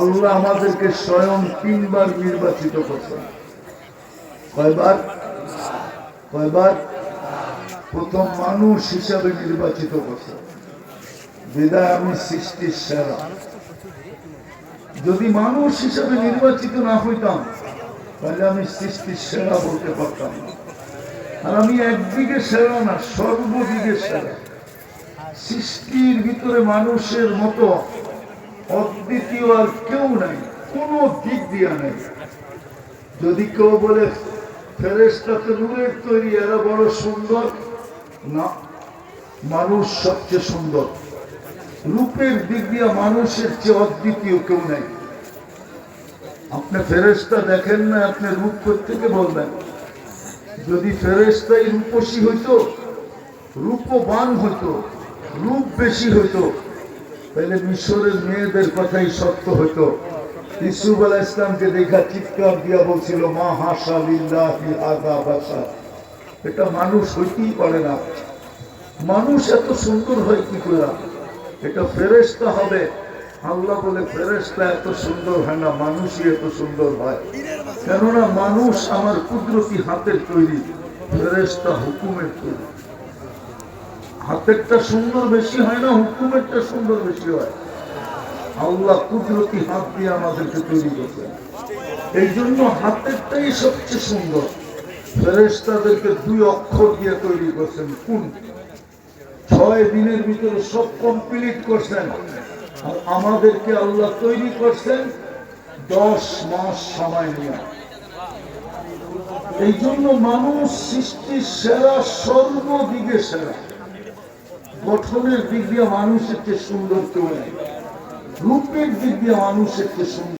আল্লাহ আমাদেরকে স্বয়ং তিনবার নির্বাচিত করছেন কয়বার? কয়বার? প্রথম মানুষ হিসাবে নির্বাচিত করছেন বিদায় আমি সৃষ্টির সেরা। যদি মানুষ হিসাবে নির্বাচিত না হইতাম, তাহলে আমি সৃষ্টির সেরা বলতে পারতাম না। আর আমি একদিকে সেরা না, সর্বদিকে সেরা। সৃষ্টির ভিতরে মানুষের মতো অদ্বিতীয় আর কেউ নাই, কোনো দিক দিয়া নেই। যদি কেউ বলে ফেরেস্তা তো নূরের তৈরি, এরা বড় সুন্দর? না, মানুষ সবচেয়ে সুন্দর। রূপের দিক দিয়ে মানুষের চেয়ে অদ্বিতীয় কেউ নেই। আপনি ফেরেস্তা দেখেন না, আপনি রূপ থেকে বলবেন। যদি ফেরেস্তাই রূপসী হইতো, রূপবান হইতো, রূপ বেশি হইতো তাহলে মিশরের মেয়েদের কথাই সত্য হইতো। ইসুফ আলাহ ইসলামকে দেখা চিৎকার দিয়া বলছিল, মা হাসা লিল্লাহি বাশার এটা মানুষ হইতেই পারে না। মানুষ এত সুন্দর হয় কি করে? এটা ফেরেস্তা হবে। আল্লাহ বলে ফেরেস্তা এত সুন্দর হয় না, মানুষই এত সুন্দর হয়। কেননা মানুষ আমার কুদরতি হাতের তৈরি ফেরেস্তা হুকুমের তৈরি। হাতেরটা সুন্দর বেশি হয় না, হুকুমেরটা সুন্দর বেশি হয়। আল্লাহ কুদরতি হাত দিয়ে আমাদেরকে তৈরি করছেন এই জন্য হাতেরটাই সবচেয়ে সুন্দর। ফেরেস্তাদেরকে দুই অক্ষর দিয়ে তৈরি করছেন কোন ছয় দিনের ভিতরে সব কমপ্লিট করছেন। আর আমাদেরকে আল্লাহ তৈরি করছেন দশ মাস সময় নিয়ে। এই জন্য মানুষ সৃষ্টির সেরা সর্বদিকে সেরা। গঠনের দিক দিয়ে মানুষের চেয়ে সুন্দর নেই রূপের দিক দিয়ে মানুষের চেয়ে সুন্দর